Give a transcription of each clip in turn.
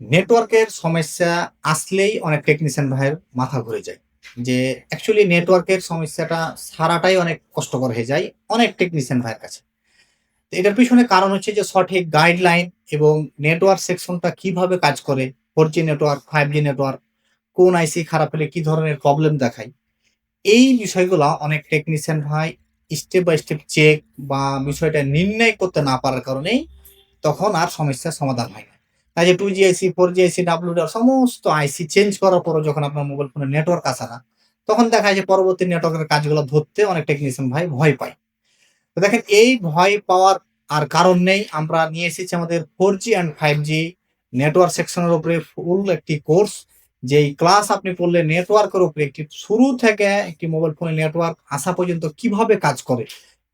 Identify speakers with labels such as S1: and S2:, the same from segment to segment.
S1: নেটওয়ার্কের সমস্যা আসলেই অনেক টেকনিশিয়ান ভাইয়ের মাথা ঘুরে যায়। যে অ্যাকচুয়ালি নেটওয়ার্কের সমস্যাটা সারাটাই অনেক কষ্টকর হয়ে যায় অনেক টেকনিশিয়ান ভাইয়ের কাছে। এটার পিছনে কারণ হচ্ছে যে সঠিক গাইডলাইন এবং নেটওয়ার্ক সেকশনটা কীভাবে কাজ করে four G network, five G network, কোন আইসি খারাপ হলে কি ধরনের প্রবলেম দেখায়। এই বিষয়গুলো অনেক টেকনিশিয়ান ভাই স্টেপ বাই স্টেপ চেক বা বিষয়টা নির্ণয় করতে না পারার কারণেই তখন আর সমস্যার সমাধান হয় না। তাই যে 2G আইসি, 4G আইসি, WDR সমস্ত আইসি চেঞ্জ করার পরেও যখন আপনার মোবাইল ফোনে নেটওয়ার্ক আসে না, তখন দেখা যায় পরবর্তী নেটওয়ার্কের কাজগুলো ধরতে অনেক টেকনিশিয়ান ভাই ভয় পায়। তো দেখেন এই ভয় পাওয়ার আর কারণ নেই। আমরা নিয়ে এসেছি আমাদের four G and five G network সেকশনের উপরে ফুল একটি কোর্স। যেই ক্লাস আপনি পড়লে নেটওয়ার্কের উপরে একটি শুরু থেকে একটি মোবাইল ফোনে নেটওয়ার্ক আসা পর্যন্ত কীভাবে কাজ করে।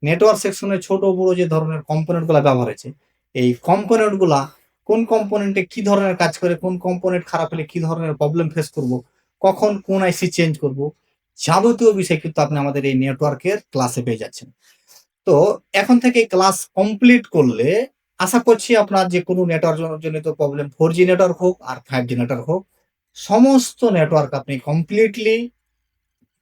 S1: নেটওয়ার্ক সেকশনে ছোট বড় যে ধরনের কম্পোনেন্টগুলা ব্যবহার হয়েছে, এই কম্পোনেন্টগুলা কোন কম্পোনেন্টে কি ধরনের কাজ করে, কোন কম্পোনেন্ট খারাপ হলে কি ধরনের প্রবলেম ফেস করব, কখন কোন আইসি চেঞ্জ করব, যাবতীয় বিষয় কিন্তু আপনি আমাদের এই নেটওয়ার্কের ক্লাসে পেয়ে যাচ্ছেন। তো এখন থেকে ক্লাস কমপ্লিট করলে আশা করছি আপনার যে কোনো নেটওয়ার্ক জ জনিত প্রবলেম 4G নেটওয়ার্ক হোক আর ফাইভ জি নেটওয়ার্ক হোক, সমস্ত নেটওয়ার্ক আপনি কমপ্লিটলি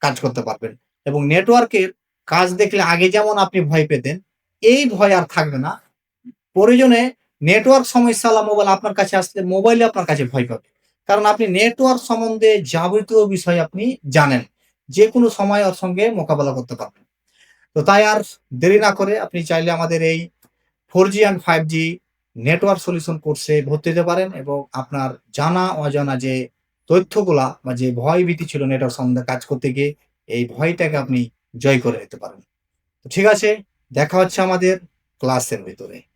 S1: কাজ করতে পারবেন। এবং নেটওয়ার্কের কাজ দেখলে আগে যেমন আপনি ভয় পেতেন, এই ভয় আর থাকবে না। প্রয়োজনে নেটওয়ার্ক সমস্যাওয়ালা মোবাইল আপনার কাছে আসলে মোবাইলে আপনার কাছে ভয় পাবে। কারণ আপনি নেটওয়ার্ক সম্বন্ধে যাবতীয় বিষয় আপনি জানেন। যেকোনো সময় ওর সঙ্গে মোকাবেলা করতে পারবেন। তো তাই আর দেরি না করে আপনি চাইলে আমাদের এই four G and five G network solution কোর্সে ভর্তি হতে পারেন এবং আপনার জানা অজানা যে তথ্যগুলা বা যে ভয় ভীতি ছিল নেটওয়ার্ক সম্বন্ধে কাজ করতে গিয়ে, এই ভয়টাকে আপনি জয় করে নিতে পারেন। তো ঠিক আছে, দেখা হচ্ছে আমাদের ক্লাসের ভেতরে।